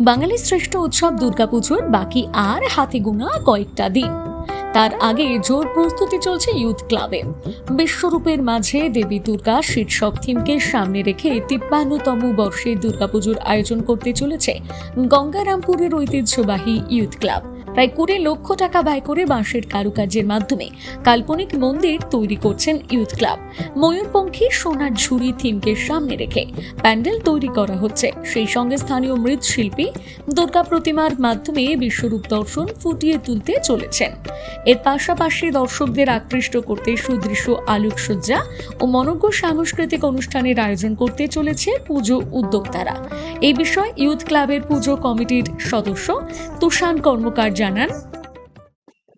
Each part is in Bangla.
বাঙালির শ্রেষ্ঠ উৎসব দুর্গাপুজোর বাকি আর হাতে গোনা কয়েকটা দিন। তার আগে জোর প্রস্তুতি চলছে ইউথ ক্লাবে। বিশ্বরূপের মাঝে দেবী দুর্গা শীর্ষক থিমকে সামনে রেখে তিপ্পান্নতম বর্ষে দুর্গাপুজোর আয়োজন করতে চলেছে গঙ্গারামপুরের ঐতিহ্যবাহী ইউথ ক্লাব। প্রায় কুড়ি লক্ষ টাকা ব্যয় করে বাঁশের কারুকার্যের মাধ্যমে কাল্পনিক মন্দির তৈরি করছেন ইউথ ক্লাব। ময়ূরপঙ্খী সোনার ঝুড়ি থিমকে সামনে রেখে প্যান্ডেল তৈরি করা হচ্ছে। সেই সঙ্গে স্থানীয় মৃৎশিল্পী দুর্গা প্রতিমার মাধ্যমে বিশ্বরূপ দর্শন ফুটিয়ে তুলতে চলেছেন। এর পাশাপাশি দর্শকদের আকৃষ্ট করতে সুদৃশ্য আলোকসজ্জা ও মনজ্ঞ সাংস্কৃতিক অনুষ্ঠানের আয়োজন করতে চলেছে পুজো উদ্যোক্তারা। এই বিষয়ে ইউথ ক্লাবের পুজো কমিটির সদস্য তুষান কর্মকার জানান।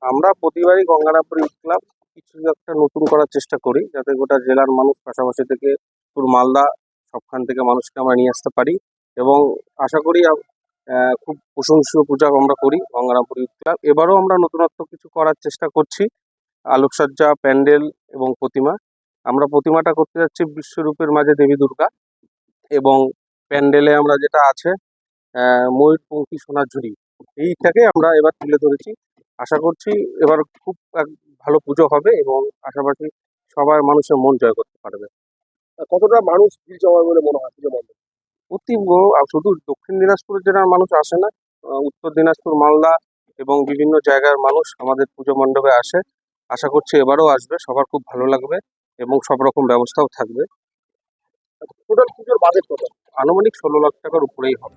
আমরা প্রতিবারই গঙ্গারামপুর ইউথ ক্লাব কিছু একটা নতুন করার চেষ্টা করি, যাতে গোটা জেলার মানুষ পাশাপাশি থেকে পুরো মালদা সবখান থেকে মানুষকে আমরা নিয়ে আসতে পারি এবং আশা করি খুব প্রশংসীয় পূজা আমরা করি গঙ্গারামপুর ইউথ ক্লাব এবারও আমরা নতুনত্ব কিছু করার চেষ্টা করছি, আলোকসজ্জা, প্যান্ডেল এবং প্রতিমা। আমরা প্রতিমাটা করতে যাচ্ছি বিশ্বরূপের মাঝে দেবী দুর্গা এবং প্যান্ডেলে আমরা যেটা আছে ময়ূরপঙ্খী সোনার ঝুড়ি। এইটাকে আমরা এবার তুলে ধরেছি। আশা করছি এবার খুব এক ভালো পুজো হবে এবং আশাবাদী সবাই মানুষের মন জয় করতে পারবে। কতটা মানুষ ভিড় জমাবে বলে মনে হয় পুজো মণ্ডপে? অতি শুধু দক্ষিণ দিনাজপুর জেলার মানুষ আসে না উত্তর দিনাজপুর মালদা এবং বিভিন্ন জায়গার মানুষ আমাদের পুজো মণ্ডপে আসে। আশা করছি এবারও আসবে সবার খুব ভালো লাগবে এবং সব রকম ব্যবস্থাও থাকবে। টোটাল পুজোর বাজেট কত? আনুমানিক ষোলো লাখ টাকার উপরেই হবে।